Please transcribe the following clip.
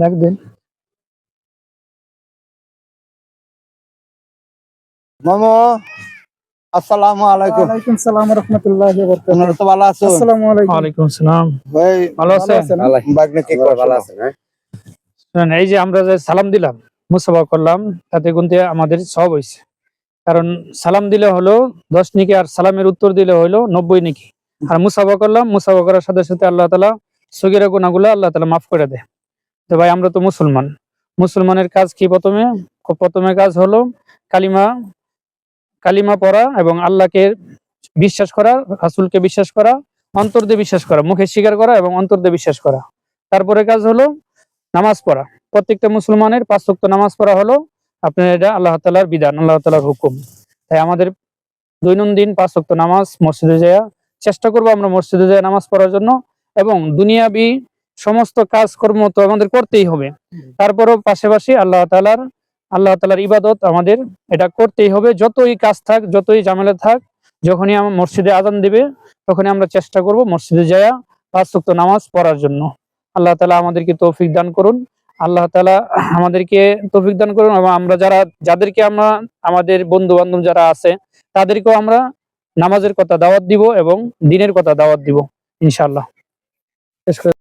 ডাক দিন মামু আসসালামু আলাইকুম। ওয়ালাইকুম সালাম রহমতুল্লাহ আপনারা তো ভালো আছেন? আসসালামু আলাইকুম। ওয়ালাইকুম সালাম। ভাই ভালো আছেন? বাগনে কি ভালো আছেন শুনেন, এই যে আমরা যে সালাম দিলাম মুসাফা করলাম তাতে কিন্তু আমাদের সব হয়েছে কারণ সালাম দিলে হলো দশ নিকি আর সালামের উত্তর দিলে হলো নব্বই নিকি। আর মুসাফা করলাম মুসাফা করার সাথে সাথে আল্লাহ তালা সগিরা গুণাগুলো আল্লাহ তালা মাফ করে দেয়। তো ভাই, আমরা তো মুসলমান। মুসলমানের কাজ কি প্রথমে? প্রথমে কাজ হলো কালিমা কালিমা পড়া এবং আল্লাহকে বিশ্বাস করা, রাসুলকে বিশ্বাস করা অন্তর দিয়ে বিশ্বাস করা, মুখে স্বীকার করা এবং অন্তর দিয়ে বিশ্বাস করা। তারপরে কাজ হলো নামাজ পড়া। প্রত্যেকটা মুসলমানের পাঁচ ওয়াক্ত নামাজ পড়া হলো আপনার এটা আল্লাহ তালার বিধান, আল্লাহ তালার হুকুম। তাই আমাদের দৈনন্দিন পাঁচ ওয়াক্ত নামাজ মসজিদে যাওয়া চেষ্টা করব আমরা মসজিদে যাওয়া নামাজ পড়ার জন্য এবং দুনিয়াবি সমস্ত কাজকর্ম তো আমাদের করতেই হবে। তারপরও পাশাপাশি আল্লাহ তালার আল্লাহ তালার ইবাদত আমাদের এটা করতেই হবে। যতই কাজ থাক যতই জামেলা থাক যখনই আমার মসজিদে আজান দিবে তখনই আমরা চেষ্টা করব মসজিদে যাওয়া পাঁচ ওয়াক্ত নামাজ পড়ার জন্য। আল্লাহ তালা আমাদেরকে তৌফিক দান করুন। আল্লাহ তালা আমাদেরকে তৌফিক দান করুন এবং আমরা যারা যাদেরকে আমরা আমাদের বন্ধু বান্ধব যারা আছে তাদেরকেও আমরা নামাজের কথা দাওয়াত দিব এবং দিনের কথা দাওয়াত দিব করে